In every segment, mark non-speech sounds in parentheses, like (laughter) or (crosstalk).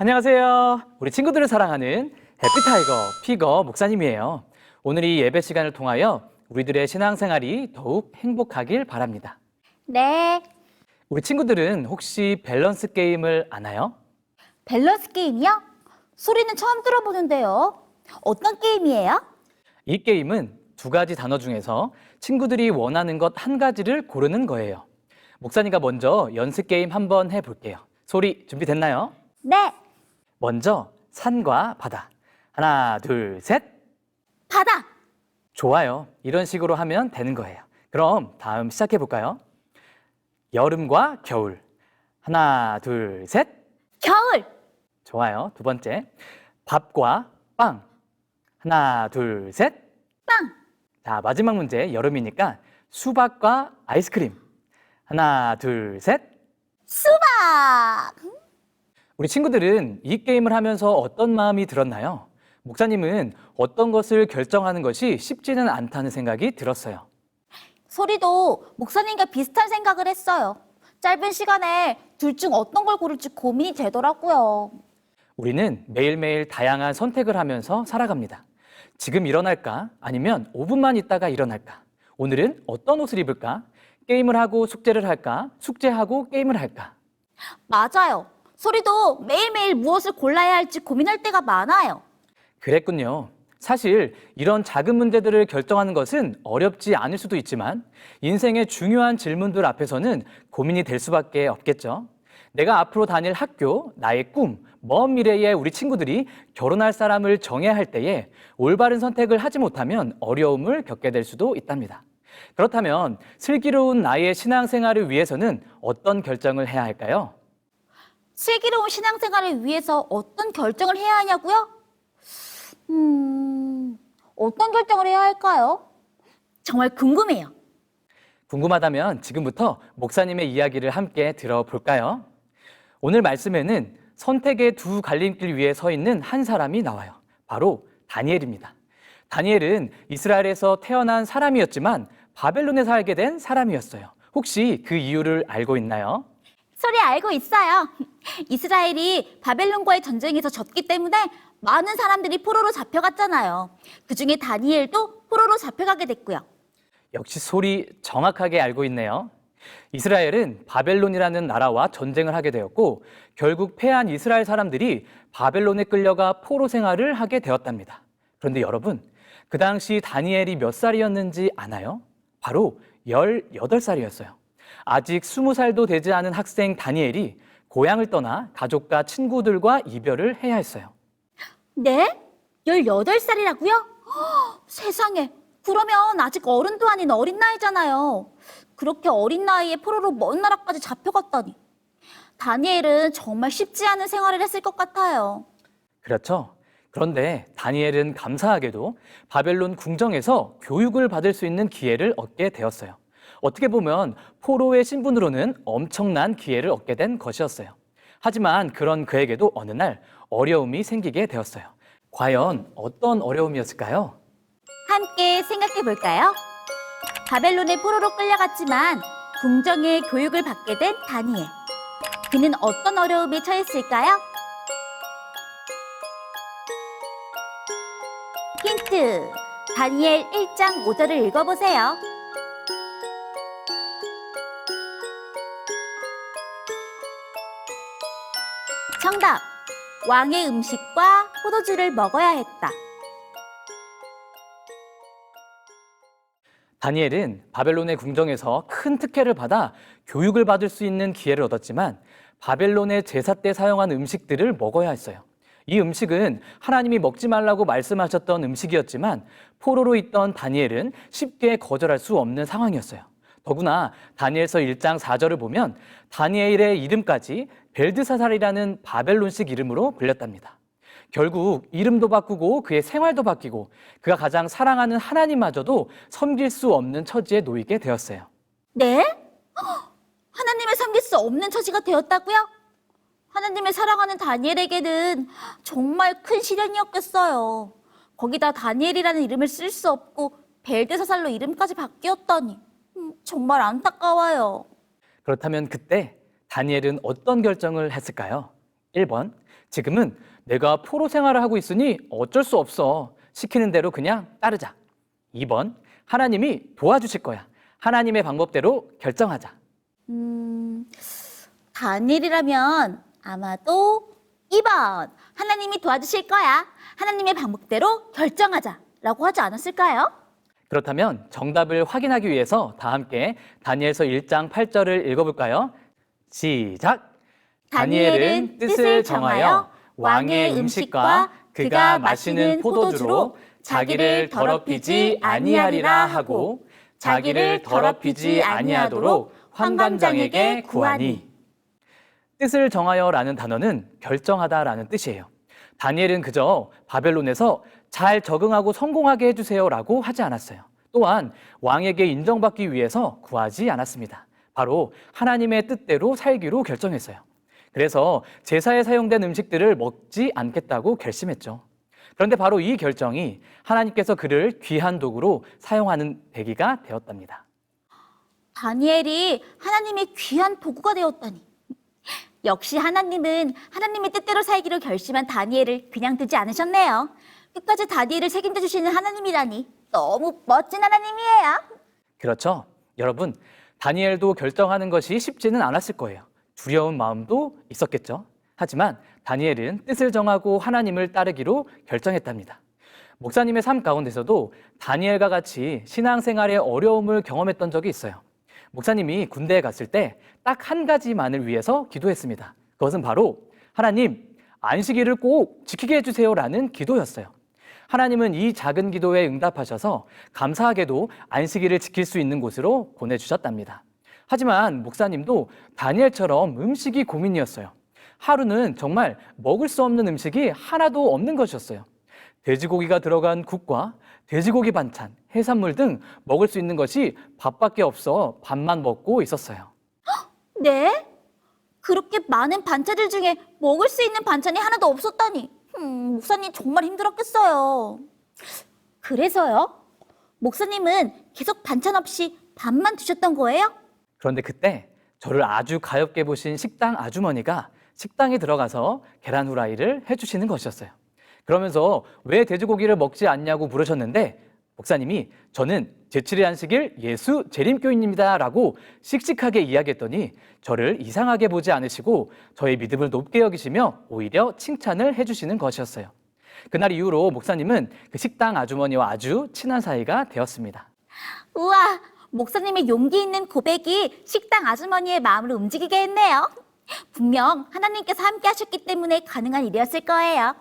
안녕하세요. 우리 친구들을 사랑하는 해피타이거 피거 목사님이에요. 오늘 이 예배 시간을 통하여 우리들의 신앙생활이 더욱 행복하길 바랍니다. 네, 우리 친구들은 혹시 밸런스 게임을 아나요? 밸런스 게임이요? 소리는 처음 들어보는데요. 어떤 게임이에요? 이 게임은 두 가지 단어 중에서 친구들이 원하는 것 한 가지를 고르는 거예요. 목사님과 먼저 연습 게임 한번 해볼게요. 소리 준비됐나요? 네, 먼저 산과 바다. 하나, 둘, 셋. 바다. 좋아요. 이런 식으로 하면 되는 거예요. 그럼 다음 시작해 볼까요? 여름과 겨울. 하나, 둘, 셋. 겨울. 좋아요. 두 번째. 밥과 빵. 하나, 둘, 셋. 빵. 자, 마지막 문제. 여름이니까 수박과 아이스크림. 하나, 둘, 셋. 수박. 우리 친구들은 이 게임을 하면서 어떤 마음이 들었나요? 목사님은 어떤 것을 결정하는 것이 쉽지는 않다는 생각이 들었어요. 소리도 목사님과 비슷한 생각을 했어요. 짧은 시간에 둘 중 어떤 걸 고를지 고민이 되더라고요. 우리는 매일매일 다양한 선택을 하면서 살아갑니다. 지금 일어날까? 아니면 5분만 있다가 일어날까? 오늘은 어떤 옷을 입을까? 게임을 하고 숙제를 할까? 숙제하고 게임을 할까? 맞아요. 소리도 매일매일 무엇을 골라야 할지 고민할 때가 많아요. 그랬군요. 사실 이런 작은 문제들을 결정하는 것은 어렵지 않을 수도 있지만 인생의 중요한 질문들 앞에서는 고민이 될 수밖에 없겠죠. 내가 앞으로 다닐 학교, 나의 꿈, 먼 미래에 우리 친구들이 결혼할 사람을 정해야 할 때에 올바른 선택을 하지 못하면 어려움을 겪게 될 수도 있답니다. 그렇다면 슬기로운 나의 신앙생활을 위해서는 어떤 결정을 해야 할까요? 슬기로운 신앙생활을 위해서 어떤 결정을 해야 하냐고요? 음, 어떤 결정을 해야 할까요? 정말 궁금해요. 궁금하다면 지금부터 목사님의 이야기를 함께 들어볼까요? 오늘 말씀에는 선택의 두 갈림길 위에 서 있는 한 사람이 나와요. 바로 다니엘입니다. 다니엘은 이스라엘에서 태어난 사람이었지만 바벨론에 살게 된 사람이었어요. 혹시 그 이유를 알고 있나요? 소리 알고 있어요. (laughs) 이스라엘이 바벨론과의 전쟁에서 졌기 때문에 많은 사람들이 포로로 잡혀갔잖아요. 그 중에 다니엘도 포로로 잡혀가게 됐고요. 역시 소리 정확하게 알고 있네요. 이스라엘은 바벨론이라는 나라와 전쟁을 하게 되었고 결국 패한 이스라엘 사람들이 바벨론에 끌려가 포로 생활을 하게 되었답니다. 그런데 여러분, 그 당시 다니엘이 몇 살이었는지 아나요? 바로 18살이었어요. 아직 20살도 되지 않은 학생 다니엘이 고향을 떠나 가족과 친구들과 이별을 해야 했어요. 네? 18살이라고요? 세상에. 그러면 아직 어른도 아닌 어린 나이잖아요. 그렇게 어린 나이에 포로로 먼 나라까지 잡혀갔다니. 다니엘은 정말 쉽지 않은 생활을 했을 것 같아요. 그렇죠. 그런데 다니엘은 감사하게도 바벨론 궁정에서 교육을 받을 수 있는 기회를 얻게 되었어요. 어떻게 보면 포로의 신분으로는 엄청난 기회를 얻게 된 것이었어요. 하지만 그런 그에게도 어느 날 어려움이 생기게 되었어요. 과연 어떤 어려움이었을까요? 함께 생각해 볼까요? 바벨론의 포로로 끌려갔지만 궁정의 교육을 받게 된 다니엘. 그는 어떤 어려움에 처했을까요? 힌트. 다니엘 1장 5절을 읽어보세요. 정답. 왕의 음식과 포도주를 먹어야 했다. 다니엘은 바벨론의 궁정에서 큰 특혜를 받아 교육을 받을 수 있는 기회를 얻었지만 바벨론의 제사 때 사용한 음식들을 먹어야 했어요. 이 음식은 하나님이 먹지 말라고 말씀하셨던 음식이었지만 포로로 있던 다니엘은 쉽게 거절할 수 없는 상황이었어요. 더구나 다니엘서 1장 4절을 보면 다니엘의 이름까지 벨드사살이라는 바벨론식 이름으로 불렸답니다. 결국 이름도 바꾸고 그의 생활도 바뀌고 그가 가장 사랑하는 하나님마저도 섬길 수 없는 처지에 놓이게 되었어요. 네? 헉, 하나님을 섬길 수 없는 처지가 되었다고요? 하나님을 사랑하는 다니엘에게는 정말 큰 시련이었겠어요. 거기다 다니엘이라는 이름을 쓸 수 없고 벨드사살로 이름까지 바뀌었다니 음, 정말 안타까워요. 그렇다면 그때 다니엘은 어떤 결정을 했을까요? 1번, 지금은 내가 포로 생활을 하고 있으니 어쩔 수 없어. 시키는 대로 그냥 따르자. 2번, 하나님이 도와주실 거야. 하나님의 방법대로 결정하자. 음, 다니엘이라면 아마도 2번. 하나님이 도와주실 거야. 하나님의 방법대로 결정하자. 라고 하지 않았을까요? 그렇다면 정답을 확인하기 위해서 다 함께 다니엘서 1장 8절을 읽어볼까요? 시작! 다니엘은 뜻을 정하여 왕의 음식과 그가 마시는 포도주로 자기를 더럽히지 아니하리라 하고 자기를 더럽히지 아니하도록 환관장에게 구하니 뜻을 정하여라는 단어는 결정하다라는 뜻이에요. 다니엘은 그저 바벨론에서 잘 적응하고 성공하게 해주세요라고 하지 않았어요. 또한 왕에게 인정받기 위해서 구하지 않았습니다. 바로 하나님의 뜻대로 살기로 결정했어요. 그래서 제사에 사용된 음식들을 먹지 않겠다고 결심했죠. 그런데 바로 이 결정이 하나님께서 그를 귀한 도구로 사용하는 계기가 되었답니다. 다니엘이 하나님의 귀한 도구가 되었다니. 역시 하나님은 하나님의 뜻대로 살기로 결심한 다니엘을 그냥 두지 않으셨네요. 끝까지 다니엘을 책임져 주시는 하나님이라니 너무 멋진 하나님이에요. 그렇죠. 여러분, 다니엘도 결정하는 것이 쉽지는 않았을 거예요. 두려운 마음도 있었겠죠. 하지만 다니엘은 뜻을 정하고 하나님을 따르기로 결정했답니다. 목사님의 삶 가운데서도 다니엘과 같이 신앙생활의 어려움을 경험했던 적이 있어요. 목사님이 군대에 갔을 때 딱 한 가지만을 위해서 기도했습니다. 그것은 바로 하나님, 안식일을 꼭 지키게 해주세요라는 기도였어요. 하나님은 이 작은 기도에 응답하셔서 감사하게도 안식일을 지킬 수 있는 곳으로 보내주셨답니다. 하지만 목사님도 다니엘처럼 음식이 고민이었어요. 하루는 정말 먹을 수 없는 음식이 하나도 없는 것이었어요. 돼지고기가 들어간 국과 돼지고기 반찬, 해산물 등 먹을 수 있는 것이 밥밖에 없어 밥만 먹고 있었어요. 네? 그렇게 많은 반찬들 중에 먹을 수 있는 반찬이 하나도 없었다니. 음, 목사님 정말 힘들었겠어요. 그래서요? 목사님은 계속 반찬 없이 밥만 드셨던 거예요? 그런데 그때 저를 아주 가엽게 보신 식당 아주머니가 식당에 들어가서 계란 후라이를 해주시는 것이었어요. 그러면서 왜 돼지고기를 먹지 않냐고 물으셨는데 목사님이 저는 제7의 안식일 예수 재림교인입니다 라고 씩씩하게 이야기했더니 저를 이상하게 보지 않으시고 저의 믿음을 높게 여기시며 오히려 칭찬을 해주시는 것이었어요. 그날 이후로 목사님은 그 식당 아주머니와 아주 친한 사이가 되었습니다. 우와, 목사님의 용기 있는 고백이 식당 아주머니의 마음을 움직이게 했네요. 분명 하나님께서 함께 하셨기 때문에 가능한 일이었을 거예요.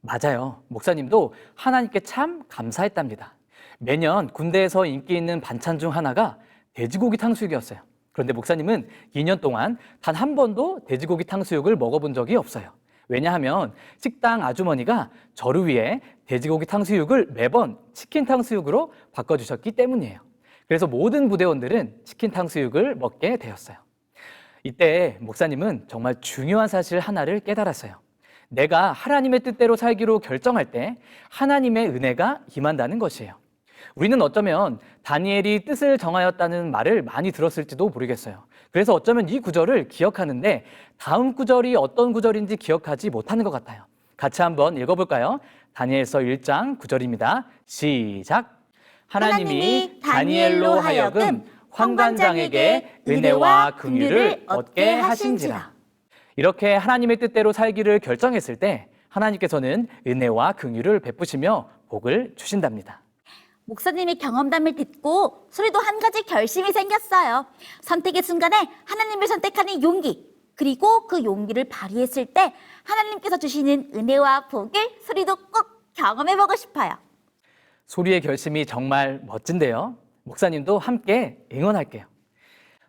맞아요. 목사님도 하나님께 참 감사했답니다. 매년 군대에서 인기 있는 반찬 중 하나가 돼지고기 탕수육이었어요. 그런데 목사님은 2년 동안 단 한 번도 돼지고기 탕수육을 먹어본 적이 없어요. 왜냐하면 식당 아주머니가 저를 위해 돼지고기 탕수육을 매번 치킨 탕수육으로 바꿔주셨기 때문이에요. 그래서 모든 부대원들은 치킨 탕수육을 먹게 되었어요. 이때 목사님은 정말 중요한 사실 하나를 깨달았어요. 내가 하나님의 뜻대로 살기로 결정할 때 하나님의 은혜가 임한다는 것이에요. 우리는 어쩌면 다니엘이 뜻을 정하였다는 말을 많이 들었을지도 모르겠어요. 그래서 어쩌면 이 구절을 기억하는데 다음 구절이 어떤 구절인지 기억하지 못하는 것 같아요. 같이 한번 읽어볼까요? 다니엘서 1장 9절입니다. 시작. 하나님이 다니엘로 하여금 환관장에게 은혜와 긍휼을 얻게 하신지라. 이렇게 하나님의 뜻대로 살기를 결정했을 때 하나님께서는 은혜와 긍휼을 베푸시며 복을 주신답니다. 목사님의 경험담을 듣고 소리도 한 가지 결심이 생겼어요. 선택의 순간에 하나님을 선택하는 용기, 그리고 그 용기를 발휘했을 때 하나님께서 주시는 은혜와 복을 소리도 꼭 경험해보고 싶어요. 소리의 결심이 정말 멋진데요. 목사님도 함께 응원할게요.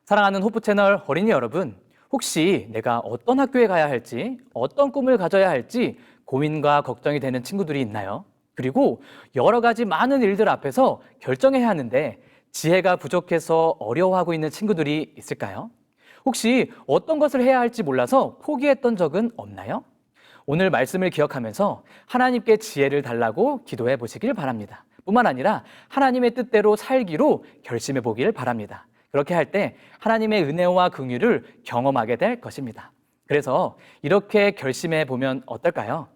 사랑하는 호프 채널 어린이 여러분, 혹시 내가 어떤 학교에 가야 할지, 어떤 꿈을 가져야 할지 고민과 걱정이 되는 친구들이 있나요? 그리고 여러 가지 많은 일들 앞에서 결정해야 하는데 지혜가 부족해서 어려워하고 있는 친구들이 있을까요? 혹시 어떤 것을 해야 할지 몰라서 포기했던 적은 없나요? 오늘 말씀을 기억하면서 하나님께 지혜를 달라고 기도해 보시길 바랍니다. 뿐만 아니라 하나님의 뜻대로 살기로 결심해 보길 바랍니다. 그렇게 할 때 하나님의 은혜와 긍휼을 경험하게 될 것입니다. 그래서 이렇게 결심해 보면 어떨까요?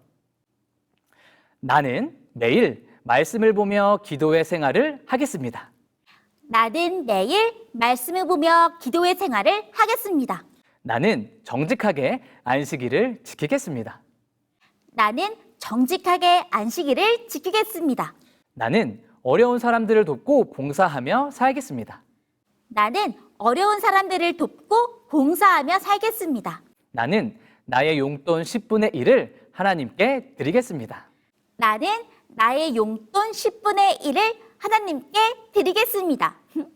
나는 매일 말씀을 보며 기도의 생활을 하겠습니다. 나는 매일 말씀을 보며 기도의 생활을 하겠습니다. 나는 정직하게 안식일을 지키겠습니다. 나는 정직하게 안식일을 지키겠습니다. 나는 어려운 사람들을 돕고 봉사하며 살겠습니다. 나는 어려운 사람들을 돕고 봉사하며 살겠습니다. 나는 나의 용돈 10분의 1을 하나님께 드리겠습니다. 나는 나의 용돈 10분의 1을 하나님께 드리겠습니다. (laughs)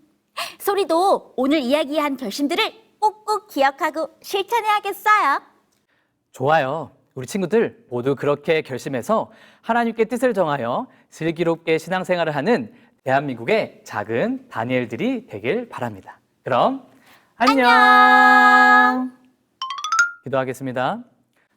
소리도 오늘 이야기한 결심들을 꼭꼭 기억하고 실천해야겠어요. 좋아요. 우리 친구들 모두 그렇게 결심해서 하나님께 뜻을 정하여 슬기롭게 신앙생활을 하는 대한민국의 작은 다니엘들이 되길 바랍니다. 그럼 안녕. 기도하겠습니다.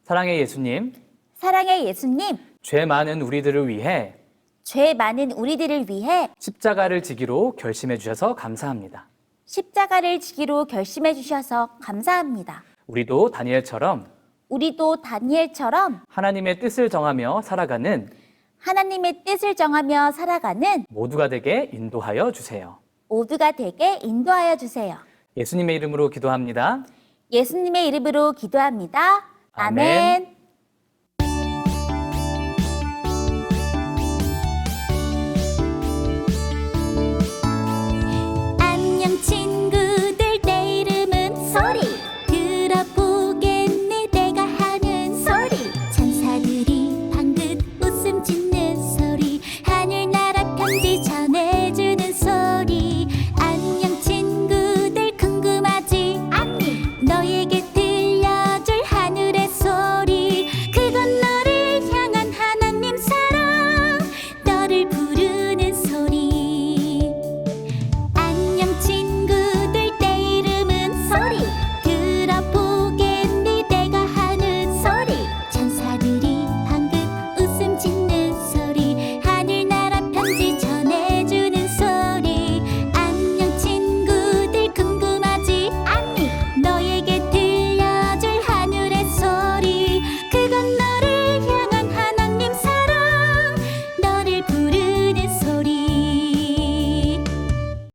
사랑의 예수님, 사랑의 예수님, 죄 많은 우리들을 위해 죄 많은 우리들을 위해 십자가를 지기로 결심해 주셔서 감사합니다. 십자가를 지기로 결심해 주셔서 감사합니다. 우리도 다니엘처럼 우리도 다니엘처럼 하나님의 뜻을 정하며 살아가는 하나님의 뜻을 정하며 살아가는 모두가 되게 인도하여 주세요. 모두가 되게 인도하여 주세요. 예수님의 이름으로 기도합니다. 예수님의 이름으로 기도합니다. 아멘. 아멘.